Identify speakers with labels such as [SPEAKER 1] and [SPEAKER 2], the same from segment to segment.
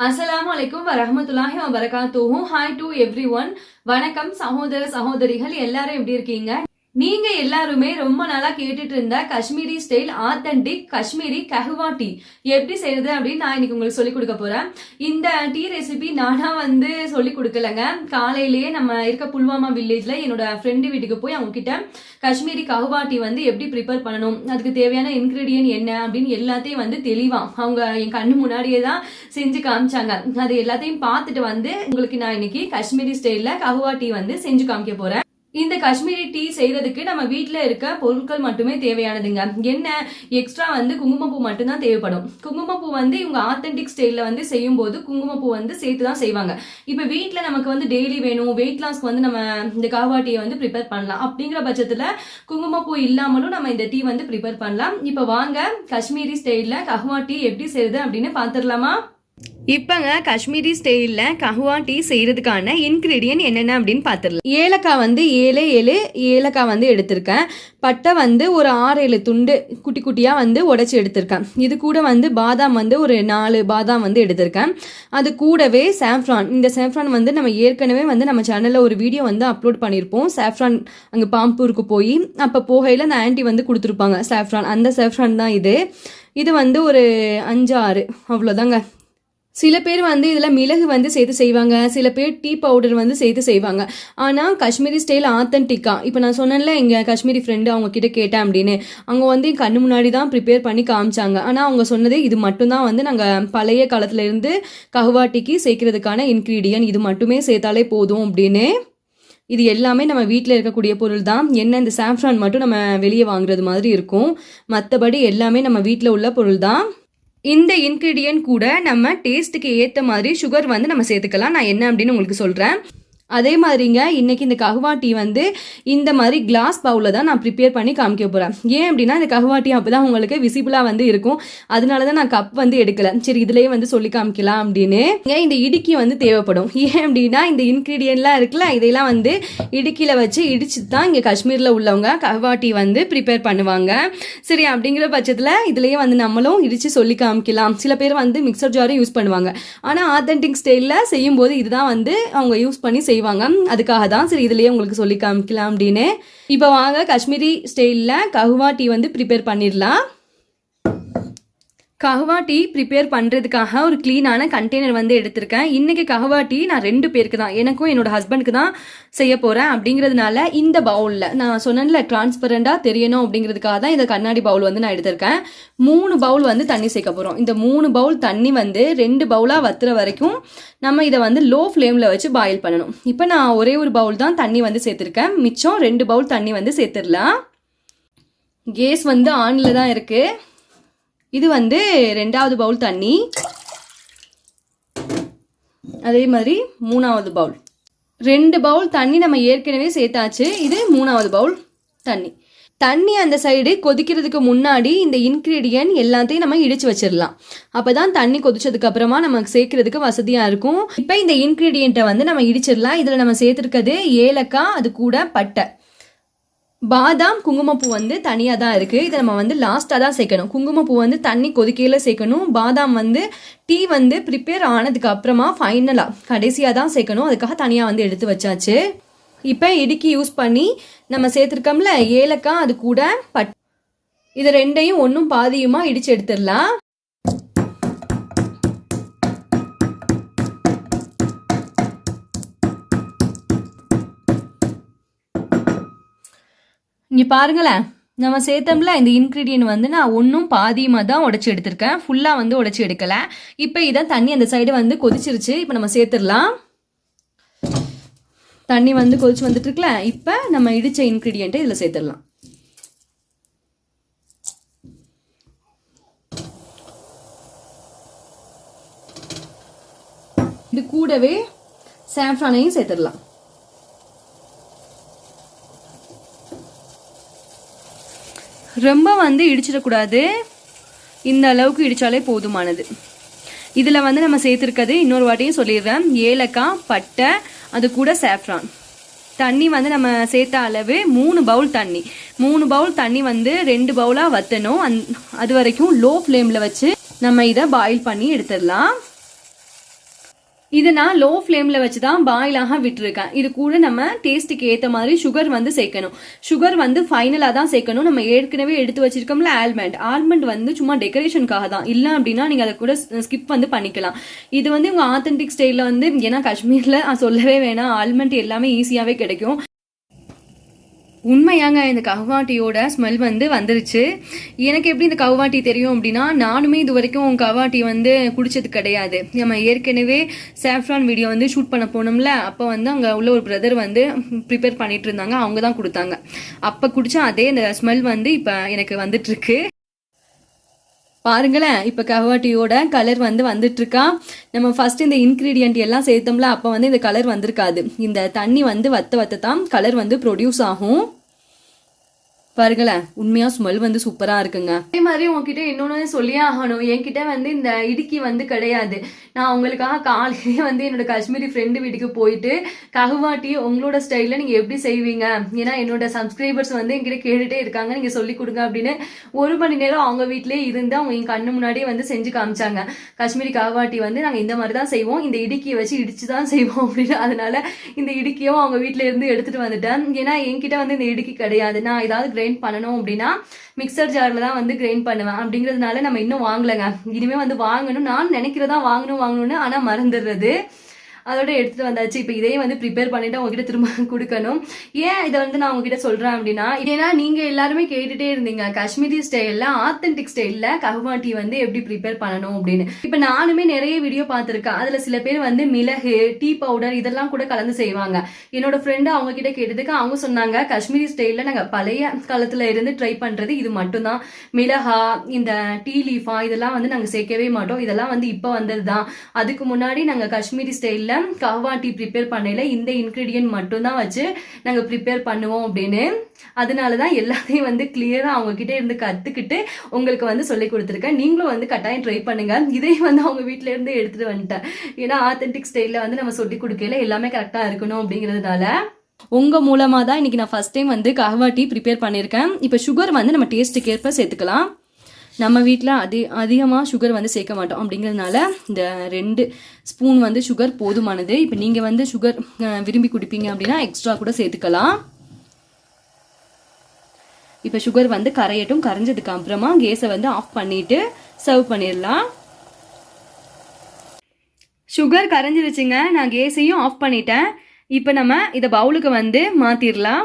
[SPEAKER 1] அஸ்லாம் வலைக்கும் வரமத்துல்லாஹி வரகாத்தூஹும் ஹாய் டு எவ்ரி ஒன் வணக்கம் சகோதர சகோதரிகள் எல்லாரும் எப்படி இருக்கீங்க நீங்க எல்லாருமே ரொம்ப நாளா கேட்டுட்டு இருந்த Kashmiri style authentic Kashmiri kahwa tea எப்படி செய்யறது அப்படின்னு நான் இன்னைக்கு உங்களுக்கு சொல்லி கொடுக்க போறேன். இந்த டீ ரெசிபி நானா வந்து சொல்லி கொடுக்கலங்க. காலையிலேயே நம்ம இருக்க புல்வாமா வில்லேஜ்ல என்னோட ஃப்ரெண்டு வீட்டுக்கு போய் அவங்க கிட்ட காஷ்மீரி கஹுவா டீ வந்து எப்படி ப்ரிப்பேர் பண்ணணும்? அதுக்கு தேவையான இன்கிரீடியன்ட் என்ன அப்படின்னு எல்லாத்தையும் வந்து தெளிவா அவங்க என் கண்ணு முன்னாடியே தான் செஞ்சு காமிச்சாங்க. அது எல்லாத்தையும் பார்த்துட்டு வந்து உங்களுக்கு நான் இன்னைக்கு காஷ்மீரி ஸ்டைல்ல கஹுவா டீ வந்து செஞ்சு காமிக்க போறேன். இந்த காஷ்மீரி டீ செய்யறதுக்கு நம்ம வீட்டில் இருக்க பொருட்கள் மட்டுமே தேவையானதுங்க. என்ன எக்ஸ்ட்ரா வந்து குங்குமப்பூ மட்டும்தான் தேவைப்படும். குங்குமப்பூ வந்து இவங்க ஆத்தென்டிக் ஸ்டைலில் வந்து செய்யும் போது குங்குமப்பூ வந்து சேர்த்து தான் செய்வாங்க. இப்போ வீட்டில் நமக்கு வந்து டெய்லி வேணும் வெயிட் லாஸ்க்கு வந்து நம்ம இந்த காவா டீயை வந்து ப்ரிப்பேர் பண்ணலாம். அப்படிங்கிற பட்சத்தில் குங்குமப்பூ இல்லாமலும் நம்ம இந்த டீ வந்து ப்ரிப்பேர் பண்ணலாம். இப்போ வாங்க காஷ்மீரி ஸ்டைலில் கஹ்வா டீ எப்படி செய்யுது அப்படின்னு பார்த்துடலாமா இப்போங்க காஷ்மீரி ஸ்டைலில் கஹுவா டீ செய்கிறதுக்கான இன்க்ரீடியன்ட் என்னென்ன அப்படின்னு பார்த்துடலாம் ஏலக்காய் வந்து ஏழு ஏழு. ஏலக்காய் வந்து எடுத்திருக்கேன். பட்டை வந்து ஒரு ஆறு ஏழு துண்டு குட்டி குட்டியாக வந்து உடச்சி எடுத்திருக்கேன். இது கூட வந்து பாதாம் வந்து ஒரு நாலு பாதாம் வந்து எடுத்திருக்கேன். அது கூடவே சாஃப்ரான் இந்த சாஃப்ரான் வந்து நம்ம ஏற்கனவே வந்து நம்ம சேனலில் ஒரு வீடியோ வந்து அப்லோட் பண்ணியிருப்போம். சாஃப்ரான் அங்கே பாம்பூருக்கு போய் அப்போ போகையில் அந்த ஆன்ட்டி வந்து கொடுத்துருப்பாங்க சாஃப்ரான் அந்த சாஃப்ரான் தான் இது. இது வந்து ஒரு அஞ்சு ஆறு அவ்வளோதாங்க சில பேர் வந்து இதில் மிளகு வந்து சேர்த்து செய்வாங்க சில பேர் டீ பவுடர் வந்து சேர்த்து செய்வாங்க. ஆனால் காஷ்மீரி ஸ்டைல் ஆத்தன்டிக்காக இப்போ நான் சொன்னேன்ல எங்கள் காஷ்மீரி ஃப்ரெண்டு அவங்க கிட்ட கேட்டேன் அப்படின்னு. அவங்க வந்து என் கண்ணு முன்னாடி தான் ப்ரிப்பேர் பண்ணி காமிச்சாங்க. ஆனால் அவங்க சொன்னதே இது மட்டும்தான் வந்து நாங்கள் பழைய காலத்துலேருந்து கஹுவாட்டிக்கு சேர்க்கறதுக்கான இன்க்ரீடியன்ட் இது மட்டுமே சேர்த்தாலே போதும் அப்படின்னு. இது எல்லாமே நம்ம வீட்டில் இருக்கக்கூடிய பொருள் தான். என்ன இந்த சாஃப்ரான் மட்டும் நம்ம வெளியே வாங்குறது மாதிரி இருக்கும். மற்றபடி எல்லாமே நம்ம வீட்டில் உள்ள பொருள் தான். இந்த இன்க்ரீடியன்ட் கூட நம்ம டேஸ்ட்டுக்கு ஏற்ற மாதிரி சுகர் வந்து நம்ம சேர்த்துக்கலாம். நான் என்ன அப்படின்னு உங்களுக்கு சொல்கிறேன் அதே மாதிரிங்க இன்னைக்கு இந்த கஹ்வா டீ வந்து இந்த மாதிரி கிளாஸ் பவுலில் தான் நான் ப்ரிப்பேர் பண்ணி காமிக்க போகிறேன் ஏன் அப்படின்னா இந்த கஹ்வா டீ அப்போ தான் உங்களுக்கு விசிபிளாக வந்து இருக்கும். அதனால தான் நான் கப் வந்து எடுக்கல. சரி இதுலேயே வந்து சொல்லி காமிக்கலாம் அப்படின்னு. இந்த இடுக்கி வந்து தேவைப்படும். ஏன் அப்படின்னா இந்த இன்க்ரீடியன்ட்லாம் இருக்குல்ல இதையெல்லாம் வந்து இடுக்கியில் வச்சு இடிச்சு தான் இங்கே காஷ்மீரில் உள்ளவங்க கஹ்வா டீ வந்து ப்ரிப்பேர் பண்ணுவாங்க. சரி அப்படிங்கிற பட்சத்தில் இதுலேயே வந்து நம்மளும் இடித்து சொல்லி காமிக்கலாம். சில பேர் வந்து மிக்சர் ஜாரும் யூஸ் பண்ணுவாங்க. ஆனால் ஆத்தென்டிக் ஸ்டைலில் செய்யும்போது இதுதான் வந்து அவங்க யூஸ் பண்ணி செய்வாங்க. அதுக்காக தான் சரி இதுலயே உங்களுக்கு சொல்லி காமிக்கலாம் அப்படின்னு. இப்போ வாங்க காஷ்மீரி ஸ்டைலில் கஹுவா டீ வந்து ப்ரிப்பேர் பண்ணிடலாம். கஹ்வா டீ ப்ரிப்பேர் பண்ணுறதுக்காக ஒரு க்ளீனான கண்டெய்னர் வந்து எடுத்திருக்கேன். இன்றைக்கி கஹ்வா டீ நான் ரெண்டு பேருக்கு தான் எனக்கும் என்னோட ஹஸ்பண்டுக்கு தான் செய்ய போகிறேன் அப்படிங்கிறதுனால இந்த பவுலில் நான் சொன்னேன்ல டிரான்ஸ்பரண்டாக தெரியணும் அப்படிங்கிறதுக்காக தான் இந்த கண்ணாடி பவுல் வந்து நான் எடுத்திருக்கேன். மூணு பவுல் வந்து தண்ணி சேர்க்க போகிறோம் இந்த மூணு பவுல் தண்ணி வந்து ரெண்டு பவுலாக வத்துற வரைக்கும் நம்ம இதை வந்து லோ ஃப்ளேமில் வச்சு பாயில் பண்ணணும். இப்போ நான் ஒரே ஒரு பவுல் தான் தண்ணி வந்து சேர்த்துருக்கேன். மிச்சம் ரெண்டு பவுல் தண்ணி வந்து சேர்த்துடலாம். கேஸ் வந்து ஆனில் தான் இருக்குது இது வந்து ரெண்டாவது பவுல் தண்ணி. அதே மாதிரி மூணாவது பவுல். ரெண்டு பவுல் தண்ணி நம்ம ஏற்கனவே சேர்த்தாச்சு. இது மூணாவது பவுல் தண்ணி. தண்ணி அந்த சைடு கொதிக்கிறதுக்கு முன்னாடி இந்த இன்க்ரீடியன்ட் எல்லாத்தையும் நம்ம இடிச்சு வச்சிடலாம். அப்போ தான் தண்ணி கொதிச்சதுக்கு அப்புறமா நமக்கு சேர்க்கறதுக்கு வசதியாக இருக்கும். இப்போ இந்த இன்க்ரீடியண்ட்டை வந்து நம்ம இடிச்சிடலாம். இதில் நம்ம சேர்த்துருக்கிறது ஏலக்காய் அது கூட பட்டை. பாதாம் குங்குமப்பூ வந்து தனியாக தான் இருக்குது இதை நம்ம வந்து லாஸ்ட்டாக தான் சேர்க்கணும். குங்குமப்பூ வந்து தண்ணி கொதிக்கையில் சேர்க்கணும். பாதாம் வந்து டீ வந்து ப்ரிப்பேர் ஆனதுக்கு அப்புறமா ஃபைனலாக கடைசியாக தான் சேர்க்கணும். அதுக்காக தனியாக வந்து எடுத்து வச்சாச்சு. இப்போ இடுக்கி யூஸ் பண்ணி நம்ம சேர்த்துருக்கோம்ல ஏலக்காய் அது கூட பட் இது ரெண்டையும் ஒன்றும் பாதியுமா இடித்து எடுத்துடலாம். இங்கே பாருங்களேன். நம்ம சேர்த்தோம்ல இந்த இன்க்ரீடியன்ட் வந்து நான் ஒன்றும் பாதியமாக தான் உடச்சி எடுத்திருக்கேன். ஃபுல்லாக வந்து உடச்சி எடுக்கலை. இப்போ இதை தண்ணி அந்த சைடு வந்து கொதிச்சிருச்சு. இப்போ நம்ம சேர்த்துடலாம். தண்ணி வந்து கொதிச்சு வந்துட்டு இப்போ நம்ம இடித்த இன்க்ரீடியண்ட்டை இதில் சேர்த்துடலாம். இது கூடவே சாஃப்ரானையும் சேர்த்துடலாம். ரொம்ப வந்து இடிச்சிடக்கூடாது. இந்த அளவுக்கு இடித்தாலே போதுமானது. இதில் வந்து நம்ம சேர்த்துருக்கிறது இன்னொரு வாட்டியும் சொல்லிடுறேன். ஏலக்காய் பட்டை அது கூட சேஃப்ரான் தண்ணி வந்து நம்ம சேர்த்த அளவு மூணு பவுல் தண்ணி. மூணு பவுல் தண்ணி வந்து ரெண்டு பவுலாக வற்றணும் அந் அது வரைக்கும் லோ ஃப்ளேமில் வச்சு நம்ம இதை பாயில் பண்ணி எடுத்துடலாம். இதை நான் லோ ஃப்ளேமில் வச்சு தான் பாயிலாக விட்டுருக்கேன். இது கூட நம்ம டேஸ்ட்டுக்கு ஏற்ற மாதிரி சுகர் வந்து சேர்க்கணும். சுகர் வந்து ஃபைனலாக தான் சேர்க்கணும். நம்ம ஏற்கனவே எடுத்து வச்சிருக்கோம்ல ஆல்மண்ட் ஆல்மண்ட் வந்து சும்மா டெக்கரேஷனுக்காக தான். இல்லை அப்படின்னா நீங்கள் அதை கூட ஸ்கிப் வந்து பண்ணிக்கலாம். இது வந்து உங்கள் ஆத்தென்டிக் ஸ்டைலில் வந்து ஏன்னா காஷ்மீரில் சொல்லவே வேணாம். ஆல்மண்ட் எல்லாமே ஈஸியாகவே கிடைக்கும். உண்மையாங்க இந்த கவாட்டியோட ஸ்மெல் வந்து வந்துருச்சு. எனக்கு எப்படி இந்த கவாட்டி தெரியும் அப்படின்னா நானுமே இது வரைக்கும் கவாட்டி வந்து குடிச்சது கிடையாது. நம்ம ஏற்கனவே சாஃப்ரான் வீடியோ வந்து ஷூட் பண்ண போனோம்ல அப்போ வந்து அங்கே உள்ள ஒரு பிரதர் வந்து ப்ரிப்பேர் பண்ணிட்டு இருந்தாங்க அவங்க தான் கொடுத்தாங்க. அப்போ குடித்தா அதே இந்த ஸ்மெல் வந்து இப்போ எனக்கு வந்துட்டு இருக்கு பாருங்களேன் இப்போ கவாட்டியோட கலர் வந்து வந்துட்டு இருக்கா நம்ம ஃபர்ஸ்ட் இந்த இன்க்ரீடியன்ட் எல்லாம் சேர்த்தோம்ல அப்போ வந்து இந்த கலர் வந்திருக்காது. இந்த தண்ணி வந்து வத்த வத்த தான் கலர் வந்து ப்ரொடியூஸ் ஆகும். பாருங்களேன் உண்மையா ஸ்மெல் வந்து சூப்பரா இருக்குங்க. அதே மாதிரி உங்ககிட்ட இன்னொன்னு சொல்லியே ஆகணும். என்கிட்ட வந்து இந்த இடுக்கி வந்து கிடையாது. நான் உங்களுக்காக காலையிலேயே வந்து என்னோட காஷ்மீரி ஃப்ரெண்டு வீட்டுக்கு போயிட்டு ககுவாட்டி உங்களோட ஸ்டைலில் நீங்கள் எப்படி செய்வீங்க? ஏன்னா என்னோட சப்ஸ்கிரைபர்ஸ் வந்து என்கிட்ட கேட்டுட்டே இருக்காங்க. நீங்கள் சொல்லி கொடுங்க அப்படின்னு ஒரு மணி நேரம் அவங்க வீட்டிலே இருந்து அவங்க என் கண்ணு முன்னாடியே வந்து செஞ்சு காமிச்சாங்க. காஷ்மீரி ககுவாட்டி வந்து நாங்கள் இந்த மாதிரி தான் செய்வோம். இந்த இடுக்கியை வச்சு இடிச்சு தான் செய்வோம் அப்படின்னு. அதனால இந்த இடுக்கியும் அவங்க வீட்டில இருந்து எடுத்துட்டு வந்துட்டேன். ஏன்னா என்கிட்ட வந்து இந்த இடுக்கி கிடையாது. நான் ஏதாவது கிரைண்ட் பண்ணணும் அப்படின்னா மிக்சர் ஜாரில் தான் வந்து கிரைண்ட் பண்ணுவேன். அப்படிங்கிறதுனால நம்ம இன்னும் வாங்கலைங்க. இனிமேல் வந்து வாங்கணும். நான் நினைக்கிறதா வாங்கணும் வாங்கணும்னு ஆனால் மறந்துடுறது. அதோட எடுத்துட்டு வந்தாச்சு. இப்போ இதையும் வந்து ப்ரிப்பேர் பண்ணிட்டு உங்ககிட்ட திரும்ப கொடுக்கணும். ஏன் இதை வந்து நான் உங்ககிட்ட சொல்றேன் அப்படின்னா ஏன்னா நீங்க எல்லாருமே கேட்டுட்டே இருந்தீங்க. காஷ்மீரி ஸ்டைல்ல ஆத்தென்டிக் ஸ்டைல்ல டீ வந்து எப்படி ப்ரிப்பேர் பண்ணணும் அப்படின்னு. இப்போ நானுமே நிறைய வீடியோ பார்த்துருக்கேன். அதுல சில பேர் வந்து மிளகு டீ பவுடர் இதெல்லாம் கூட கலந்து செய்வாங்க. என்னோட ஃப்ரெண்டு அவங்க கிட்ட கேட்டதுக்கு அவங்க சொன்னாங்க காஷ்மீரி ஸ்டைல்ல நாங்க பழைய காலத்துல இருந்து ட்ரை பண்றது இது மட்டும்தான். மிளகா இந்த டீ லீஃபா இதெல்லாம் வந்து நாங்க சேர்க்கவே மாட்டோம். இதெல்லாம் வந்து இப்போ வந்தது தான் அதுக்கு முன்னாடி நாங்க காஷ்மீரி ஸ்டைல்ல கவா டீ ப்ரிப்பேர் பண்ணையில் இந்த இன்க்ரீடியன்ட் மட்டும்தான் வச்சு நாங்கள் ப்ரிப்பேர் பண்ணுவோம் அப்படின்னு. அதனால தான் எல்லாத்தையும் வந்து கிளியராக அவங்கக்கிட்டே இருந்து கற்றுக்கிட்டு உங்களுக்கு வந்து சொல்லி கொடுத்துருக்கேன். நீங்களும் வந்து கட்டாயம் ட்ரை பண்ணுங்கள் இதையும் வந்து அவங்க வீட்டிலேருந்து எடுத்துகிட்டு வந்துட்டேன். ஏன்னா ஆத்தென்டிக் ஸ்டைலில் வந்து நம்ம சொல்லி கொடுக்கல எல்லாமே கரெக்டாக இருக்கணும் அப்படிங்கிறதுனால. உங்க மூலமா தான் இன்னைக்கு நான் ஃபர்ஸ்ட் டைம் வந்து கஹ்வா டீ ப்ரிப்பேர் பண்ணியிருக்கேன். இப்போ சுகர் வந்து நம்ம டேஸ்ட்டுக்கு ஏற்ப சேர்த்துக்கலாம். நம்ம வீட்டில் அதி அதிகமாக சுகர் வந்து சேர்க்க மாட்டோம். அப்படிங்கிறதுனால இந்த ரெண்டு ஸ்பூன் வந்து சுகர் போதுமானது. இப்போ நீங்கள் வந்து சுகர் விரும்பி குடிப்பீங்க அப்படின்னா எக்ஸ்ட்ரா கூட சேர்த்துக்கலாம். இப்போ சுகர் வந்து கரையட்டும் கரைஞ்சதுக்கு அப்புறமா கேஸை வந்து ஆஃப் பண்ணிட்டு சர்வ் பண்ணிடலாம். சுகர் கரைஞ்சிருச்சுங்க. நான் கேஸையும் ஆஃப் பண்ணிட்டேன். இப்போ நம்ம இதை பவுலுக்கு வந்து மாற்றிடலாம்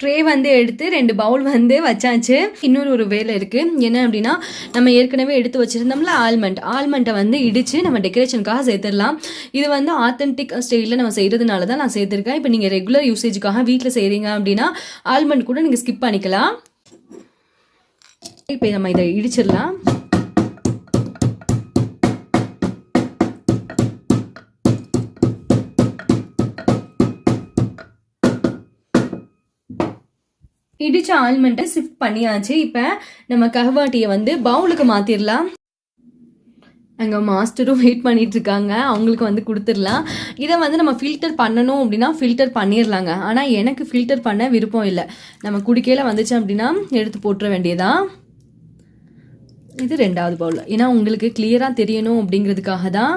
[SPEAKER 1] ட்ரே வந்து எடுத்து ரெண்டு பவுல் வந்து வச்சாச்சு. இன்னொரு ஒரு வேலை இருக்குது என்ன அப்படின்னா நம்ம ஏற்கனவே எடுத்து வச்சுருந்தோம்ல ஆல்மண்ட் ஆல்மண்ட்டை வந்து இடித்து நம்ம டெக்கரேஷனுக்காக சேர்த்துடலாம். இது வந்து ஆத்தென்டிக் ஸ்டைலில் நம்ம செய்கிறதுனால தான் நான் சேர்த்துருக்கேன். இப்போ நீங்கள் ரெகுலர் யூசேஜுக்காக வீட்டில் செய்கிறீங்க அப்படின்னா ஆல்மண்ட் கூட நீங்கள் ஸ்கிப் பண்ணிக்கலாம். இப்போ நம்ம இதை இடிச்சிடலாம். இடிச்ச ஆல்மண்ட்டை ஷிஃப்ட் பண்ணியாச்சு. இப்போ நம்ம கஹவாட்டியை வந்து பவுலுக்கு மாற்றிடலாம் அங்கே மாஸ்டரும் வெயிட் பண்ணிட்டு இருக்காங்க அவங்களுக்கு வந்து கொடுத்துடலாம். இதை வந்து நம்ம ஃபில்டர் பண்ணணும் அப்படின்னா ஃபில்டர் பண்ணிடலாங்க. ஆனால் எனக்கு ஃபில்டர் பண்ண விருப்பம் இல்லை. நம்ம குடிக்கையில் வந்துச்சு அப்படின்னா எடுத்து போட்டுற வேண்டியதான் இது ரெண்டாவது பவுல் ஏன்னா உங்களுக்கு கிளியராக தெரியணும் அப்படிங்கிறதுக்காக தான்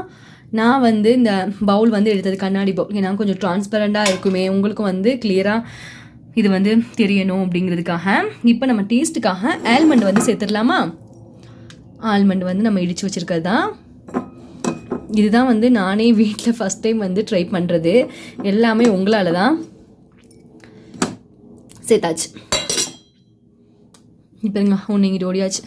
[SPEAKER 1] நான் வந்து இந்த பவுல் வந்து எடுத்தது கண்ணாடி பவுல் ஏன்னா கொஞ்சம் டிரான்ஸ்பரண்டாக இருக்குமே. உங்களுக்கும் வந்து கிளியராக இது வந்து தெரியணும் அப்படிங்கிறதுக்காக. இப்போ நம்ம டேஸ்ட்டுக்காக ஆல்மண்ட் வந்து சேர்த்துடலாமா? ஆல்மண்ட் வந்து நம்ம இடித்து வச்சுருக்கிறது? தான் இதுதான் வந்து நானே வீட்டில் ஃபஸ்ட் டைம் வந்து ட்ரை பண்ணுறது எல்லாமே உங்களால் தான் சேர்த்தாச்சு இப்போங்க ஒன்று இங்கிட்டு ஓடியாச்சு.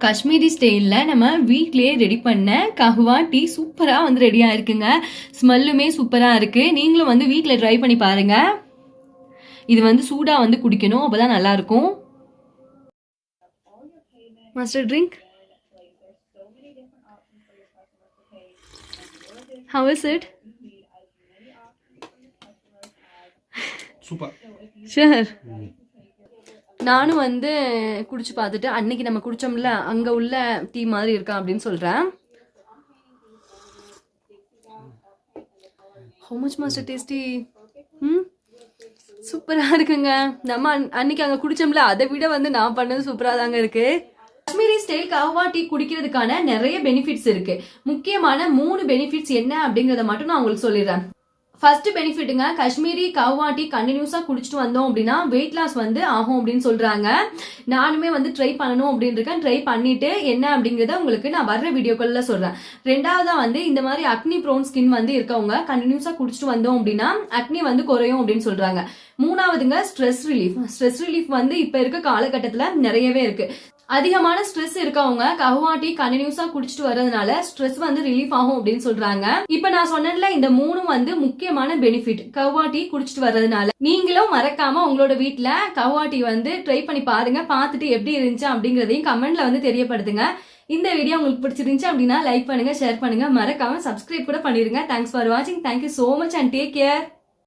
[SPEAKER 1] காஷ்மீரி ஸ்டைலில் நம்ம வீட்லேயே ரெடி பண்ண கஹ்வா டீ சூப்பராக வந்து ரெடியாக இருக்குங்க. ஸ்மெல்லுமே சூப்பராக இருக்குது நீங்களும் வந்து வீட்டில் ட்ரை பண்ணி பாருங்கள் இது வந்து சூடாக வந்து குடிக்கணும் அப்போ தான் நல்லாயிருக்கும் master drink how is it
[SPEAKER 2] super
[SPEAKER 1] sure நானும் வந்து குடிச்சு பார்த்துட்டு அன்னைக்கு நம்ம குடிச்சோம்ல அங்க உள்ள டீ மாதிரி இருக்கா அப்படின்னு சொல்றேன். ஹவு மச் மாஸ்டர் டேஸ்டி ம் சூப்பராக இருக்குங்க. நம்ம அன்னைக்கு அங்கே குடிச்சோம்ல அதை விட வந்து நான் பண்ணது சூப்பராக தாங்க இருக்கு. காஷ்மீரி ஸ்டைல் கஹ்வா டீ குடிக்கிறதுக்கான நிறைய பெனிஃபிட்ஸ் இருக்கு. முக்கியமான மூணு பெனிஃபிட்ஸ் என்ன அப்படிங்கறத மட்டும் நான் உங்களுக்கு சொல்லிடுறேன். ஃபர்ஸ்ட் பெனிஃபிட்டுங்க காஷ்மீரி கவுவாட்டி கண்டினியூஸாக கண்டினியூஸா குடிச்சிட்டு வந்தோம் அப்படின்னா வெயிட் லாஸ் வந்து ஆகும் அப்படின்னு சொல்றாங்க. நானுமே வந்து ட்ரை பண்ணணும் அப்படின்னு இருக்கேன். ட்ரை பண்ணிட்டு என்ன அப்படிங்கறத உங்களுக்கு நான் வர்ற வீடியோக்களில் சொல்றேன். ரெண்டாவதா வந்து இந்த மாதிரி அக்னி ப்ரோன் ஸ்கின் வந்து இருக்கவங்க கண்டினியூஸா குடிச்சிட்டு வந்தோம் அப்படின்னா அக்னி வந்து குறையும் அப்படின்னு சொல்றாங்க. மூணாவதுங்க ஸ்ட்ரெஸ் ரிலீஃப் ஸ்ட்ரெஸ் ரிலீஃப் வந்து இப்ப இருக்க காலகட்டத்துல நிறையவே இருக்கு. அதிகமான ஸ்ட்ரெஸ் இருக்கவங்க கஹ்வா டீ கண்டினியூஸா குடிச்சிட்டு வர்றதுனால ஸ்ட்ரெஸ் வந்து ரிலீஃப் ஆகும் அப்படின்னு சொல்றாங்க. இப்ப நான் சொன்னதுல இந்த மூணும் வந்து முக்கியமான பெனிஃபிட் கஹ்வா டீ குடிச்சிட்டு வர்றதுனால. நீங்களும் மறக்காம உங்களோட வீட்டுல கஹ்வா டீ வந்து ட்ரை பண்ணி பாருங்க. பார்த்துட்டு எப்படி இருந்துச்சு அப்படிங்கறதையும் கமெண்ட்ல வந்து தெரியப்படுத்துங்க. இந்த வீடியோ உங்களுக்கு பிடிச்சிருந்துச்சு அப்படின்னா லைக் பண்ணுங்க ஷேர் பண்ணுங்க. மறக்காம சப்ஸ்கிரைப் கூட பண்ணிருங்க தேங்க்ஸ் ஃபார் வாட்சிங் thank you so much and take care